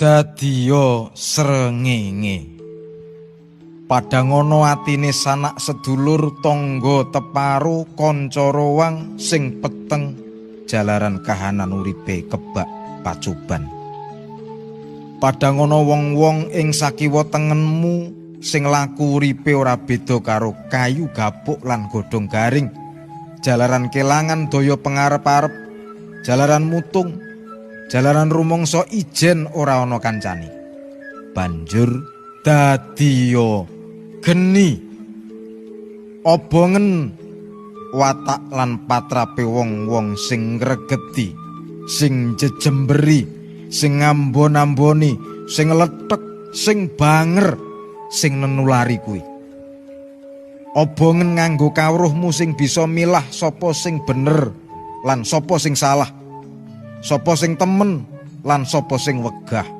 dadiya srengenge. Padang ana atine sanak sedulur tangga teparo kanca rowang sing peteng jalaran kahanan uripe kebak pacuban. Padang ana wong-wong ing sakiwa tengenmu sing laku uripe ora beda karo kayu gapuk lan godhong garing. Jalaran kelangan daya pengarep-arep. Jalaran mutung jalaran rumangsa ijen ora ana kancane. Banjur dadiya geni obongen watak lan patrape wong-wong sing ngregeti sing jejemberi sing ngambon-amboni sing letek sing banger sing nenulari kuwi. Obongen nganggo kawruhmu sing bisa milah sapa sing bener lan sapa sing salah sapa sing temen lan sapa sing wegah